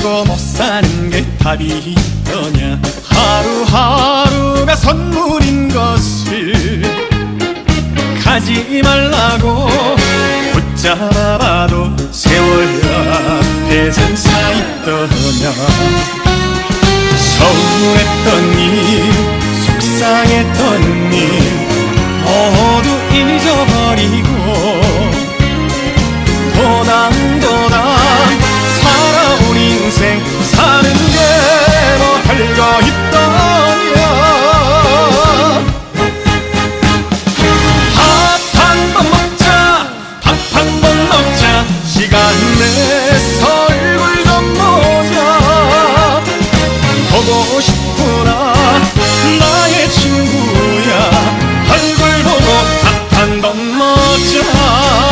가지고 못 사는 게 답이더냐? 하루하루가 선물인 것을 가지 말라고 붙잡아봐도 세월 앞에 장사 있더냐? 서운했던 일 속상했던 일 내가 있다면 밥한번 먹자 밥 한 번 먹자. 시간 내서 얼굴 좀 보자. 보고 싶구나 나의 친구야. 얼굴 보고 밥 한 번 먹자.